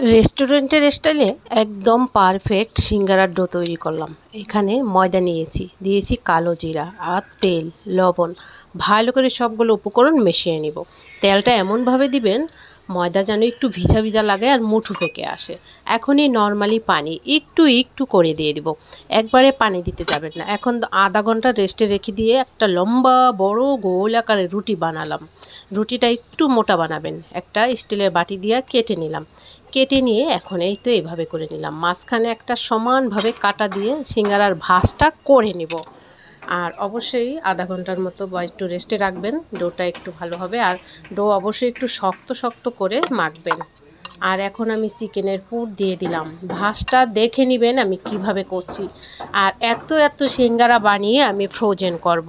রেস্টুরেন্টের স্টাইলে একদম পারফেক্ট সিঙ্গারার ডো তৈরি করলাম। এখানে ময়দা নিয়েছি, দিয়েছি কালো জিরা আর তেল, লবণ। ভালো করে সবগুলো উপকরণ মিশিয়ে নিব। তেলটা এমনভাবে দিবেন, ময়দা যেন একটু ভিজা ভিজা লাগে আর মুঠু ফেঁকে আসে। এখনই নর্মালি পানি একটু একটু করে দিয়ে দিব। একবারে পানি দিতে যাবেন না। এখন আধা ঘণ্টা রেস্টে রেখে দিয়ে একটা লম্বা বড় গোল আকারের রুটি বানালাম। রুটিটা একটু মোটা বানাবেন। একটা স্টিলের বাটি দিয়ে কেটে নিলাম। কেটে নিয়ে এখন এই তো এইভাবে করে নিলাম। মাঝখানে একটা সমানভাবে কাটা দিয়ে সিঙ্গারার ভাঁজটা করে নিব। আর অবশ্যই আধা ঘণ্টার মতো বা একটু রেস্টে রাখবেন। ডোটা একটু ভালো হবে। আর ডো অবশ্যই একটু শক্ত শক্ত করে মাখবেন। আর এখন আমি চিকেনের পুর দিয়ে দিলাম। ভাসটা দেখে নেবেন আমি কীভাবে করছি। আর এত এত সিঙ্গারা বানিয়ে আমি ফ্রোজেন করব।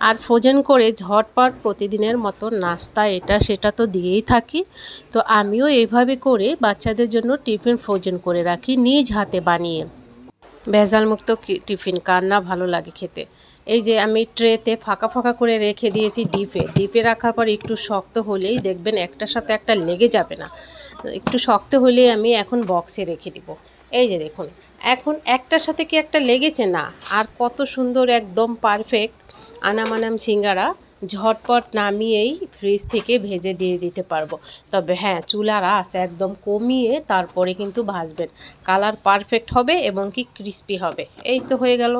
আর ফ্রোজেন করে ঝটপট প্রতিদিনের মতো নাস্তা এটা সেটা তো দিয়েই থাকি। তো আমিও এইভাবে করে বাচ্চাদের জন্য টিফিন ফ্রোজেন করে রাখি নিজ হাতে বানিয়ে। ভেজালমুক্ত টিফিন, কার না ভালো লাগে খেতে। এই যে আমি ট্রেতে ফাঁকা ফাঁকা করে রেখে দিয়েছি ডিপে। ডিপে রাখার পর একটু শক্ত হলেই দেখবেন একটার সাথে একটা লেগে যাবে না। একটু শক্ত হলেই আমি এখন বক্সে রেখে দিব। এই যে দেখুন, এখন একটার সাথে কি একটা লেগেছে? না। আর কত সুন্দর, একদম পারফেক্ট আনামানাম সিঙ্গারা। ঝটপট নামিয়েই ফ্রিজ থেকে ভেজে দিয়ে দিতে পারব। তবে হ্যাঁ চুলার আঁচ একদম কমিয়ে তারপরে কিন্তু ভাজবেন। কালার পারফেক্ট হবে এবং কি ক্রিস্পি হবে। এই তো হয়ে গেল।